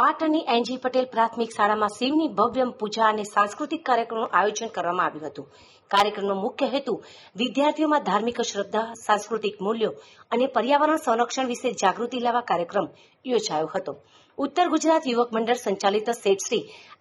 પાટણની એનજી પટેલ પ્રાથમિક શાળામાં શિવની ભવ્ય પૂજા અને સાંસ્કૃતિક કાર્યક્રમનું આયોજન કરવામાં આવ્યું હતું. કાર્યક્રમનો મુખ્ય હેતુ વિદ્યાર્થીઓમાં ધાર્મિક શ્રદ્ધા, સાંસ્કૃતિક મૂલ્યો અને પર્યાવરણ સંરક્ષણ વિશે જાગૃતિ લાવવા કાર્યક્રમ યોજાયો હતો. ઉત્તર ગુજરાત યુવક મંડળ સંચાલિત શેઠ શ્રી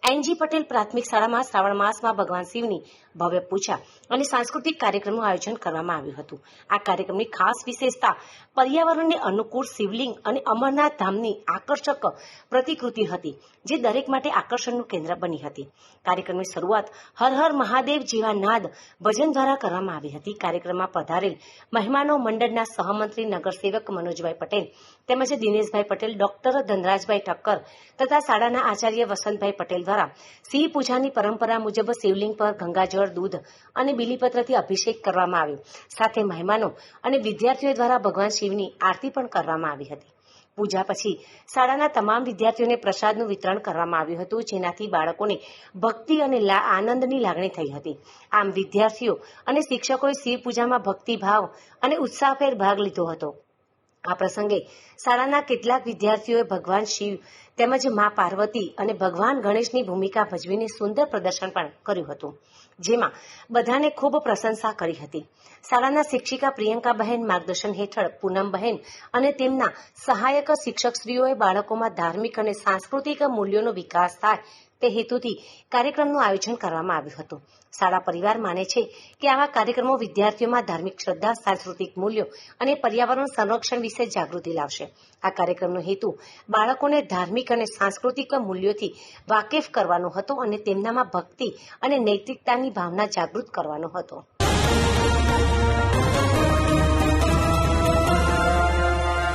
એનજી પટેલ પ્રાથમિક શાળામાં શ્રાવણ માસમાં ભગવાન શિવની ભવ્ય પૂજા અને સાંસ્કૃતિક કાર્યક્રમનું આયોજન કરવામાં આવ્યું હતું. આ કાર્યક્રમની ખાસ વિશેષતા પર્યાવરણને અનુકૂળ શિવલિંગ અને અમરનાથ ધામની આકર્ષક પ્રતિકૃતિ હતી, જે દરેક માટે આકર્ષણનું કેન્દ્ર બની હતી. કાર્યક્રમની શરૂઆત હર હર મહાદેવ જેવા નાદ ભજન દ્વારા કરવામાં આવી હતી. કાર્યક્રમમાં પધારેલ મહેમાનો મંડળના સહમંત્રી, નગરસેવક મનોજભાઈ પટેલ તેમજ દિનેશભાઈ પટેલ, ડોક્ટર ધનરાજભાઈ ઠક્કર તથા શાળાના આચાર્ય વસંતભાઈ પટેલ દ્વારા સિંહ પૂજાની પરંપરા મુજબ શિવલિંગ પર ગંગાજળ, દૂધ અને બીલીપત્રથી અભિષેક કરવામાં આવ્યો. સાથે મહેમાનો અને વિદ્યાર્થીઓ દ્વારા ભગવાન શિવની આરતી પણ કરવામાં આવી હતી. પૂજા પછી શાળાના તમામ વિદ્યાર્થીઓને પ્રસાદનું વિતરણ કરવામાં આવ્યું હતું, જેનાથી બાળકોને ભક્તિ અને આનંદની લાગણી થઈ હતી. આમ વિદ્યાર્થીઓ અને શિક્ષકોએ શિવ પૂજામાં ભક્તિભાવ અને ઉત્સાહભેર ભાગ લીધો હતો. આ પ્રસંગે શાળાના કેટલાક વિદ્યાર્થીઓએ ભગવાન શિવ તેમજ મા પાર્વતી અને ભગવાન ગણેશની ભૂમિકા ભજવીને સુંદર પ્રદર્શન પણ કર્યું હતું, જેમાં બધાને ખૂબ પ્રશંસા કરી હતી. શાળાના શિક્ષિકા પ્રિયંકાબહેન માર્ગદર્શન હેઠળ પૂનમબહેન અને તેમના સહાયક શિક્ષકશ્રીઓએ બાળકોમાં ધાર્મિક અને સાંસ્કૃતિક મૂલ્યોનો વિકાસ થાય તે હેતુથી કાર્યક્રમનું આયોજન કરવામાં આવ્યું હતું. શાળા પરિવાર માને છે કે આવા કાર્યક્રમો વિદ્યાર્થીઓમાં ધાર્મિક શ્રદ્ધા, સાંસ્કૃતિક મૂલ્યો અને પર્યાવરણ સંરક્ષણ વિશે જાગૃતિ લાવશે. આ કાર્યક્રમનો હેતુ બાળકોને ધાર્મિક અને સાંસ્કૃતિક મૂલ્યોથી વાકેફ કરવાનો હતો અને તેમનામાં ભક્તિ અને નૈતિકતાની ભાવના જાગૃત કરવાનો હતો.